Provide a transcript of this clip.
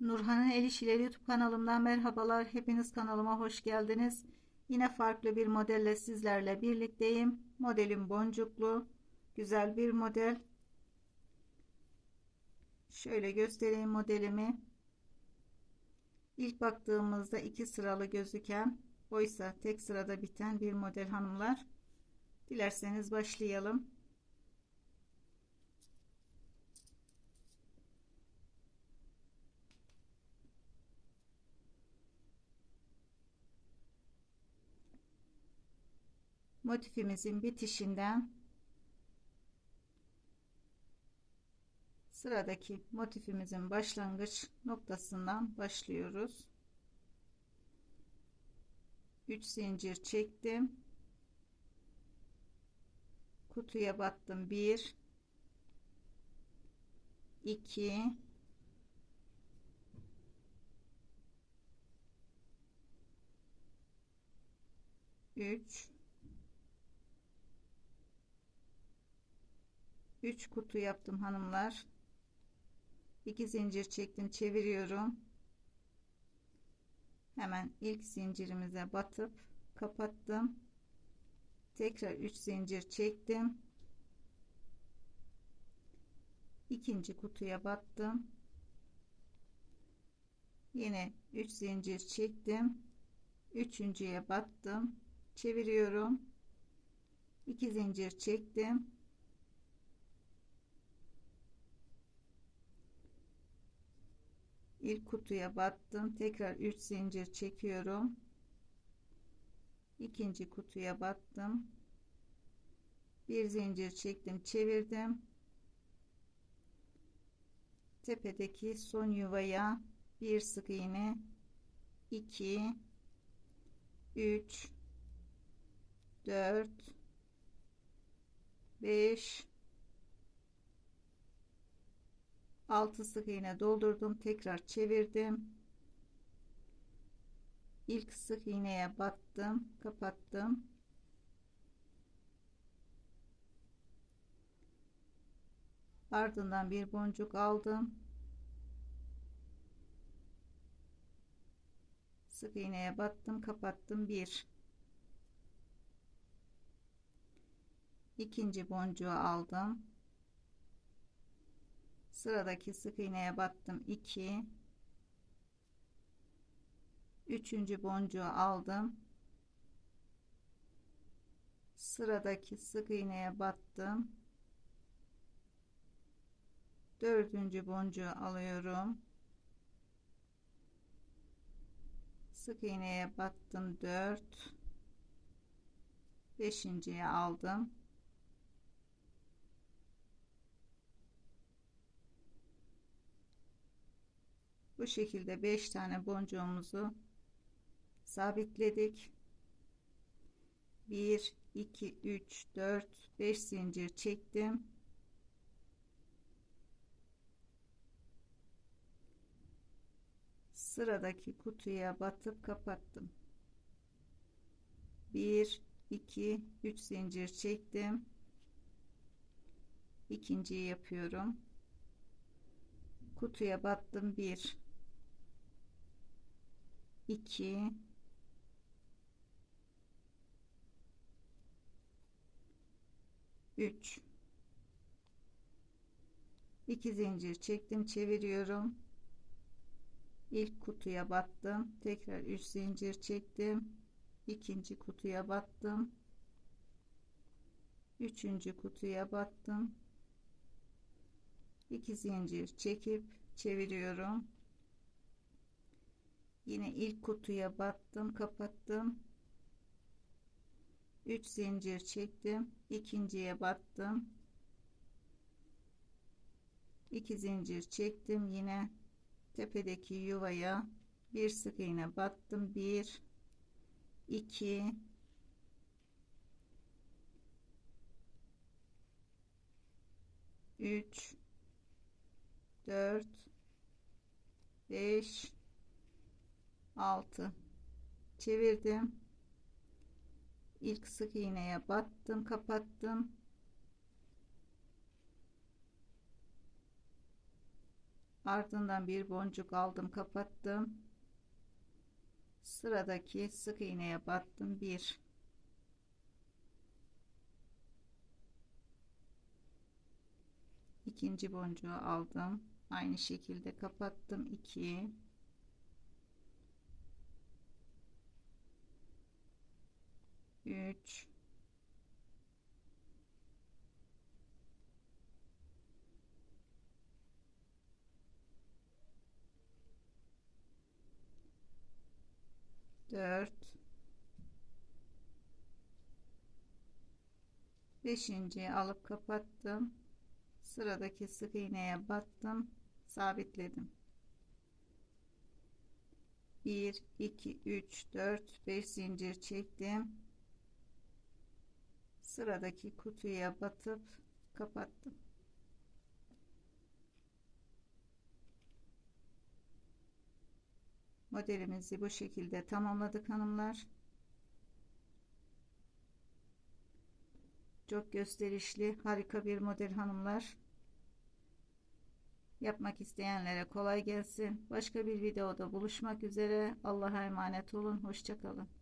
Nurhan'ın El İşleri YouTube kanalımdan merhabalar. Hepiniz kanalıma hoş geldiniz. Yine farklı bir modelle sizlerle birlikteyim. Modelim boncuklu. Güzel bir model. Şöyle göstereyim modelimi. İlk baktığımızda iki sıralı gözüken oysa tek sırada biten bir model hanımlar. Dilerseniz başlayalım. Motifimizin bitişinden sıradaki motifimizin başlangıç noktasından başlıyoruz. 3 zincir çektim. Kutuya battım. 1 2 3 3 kutu yaptım hanımlar. 2 zincir çektim çeviriyorum. Hemen ilk zincirimize batıp kapattım. Tekrar 3 zincir çektim. İkinci kutuya battım. Yine 3 zincir çektim. Üçüncüye battım. Çeviriyorum. 2 zincir çektim ilk kutuya battım. Tekrar 3 zincir çekiyorum. İkinci kutuya battım. Bir zincir çektim çevirdim. Tepedeki son yuvaya bir sık iğne. 2 3 4 5 6 sık iğne doldurdum tekrar çevirdim. İlk sık iğneye battım kapattım. Ardından bir boncuk aldım. Sık iğneye battım kapattım. Bir. İkinci boncuğu aldım sıradaki sık iğneye battım 2 üçüncü boncuğu aldım. Sıradaki sık iğneye battım dördüncü boncuğu alıyorum. Sık iğneye battım 4 beşinciye aldım bu şekilde 5 tane boncuğumuzu sabitledik. 1 2 3 4 5 zincir çektim. Sıradaki kutuya batıp kapattım. 1 2 3 zincir çektim. İkinciyi yapıyorum. Kutuya battım. 1 2 3 2 zincir çektim çeviriyorum. İlk kutuya battım. Tekrar 3 zincir çektim. İkinci kutuya battım. Üçüncü kutuya battım. 2 zincir çekip çeviriyorum yine ilk kutuya battım kapattım. 3 zincir çektim. İkinciye battım 2 zincir çektim. Yine tepedeki yuvaya bir sık iğne battım 1 2 3 4 5 6 çevirdim. İlk sık iğneye battım kapattım. Ardından bir boncuk aldım kapattım. Sıradaki sık iğneye battım bir. İkinci boncuğu aldım aynı şekilde kapattım 2 3 4 beşinciyi alıp kapattım. Sıradaki sık iğneye battım. Sabitledim. 1 2 3 4 5 zincir çektim sıradaki kutuya batıp kapattım. Modelimizi bu şekilde tamamladık hanımlar. Çok gösterişli harika bir model hanımlar. Yapmak isteyenlere kolay gelsin. Başka bir videoda buluşmak üzere. Allah'a emanet olun. Hoşçakalın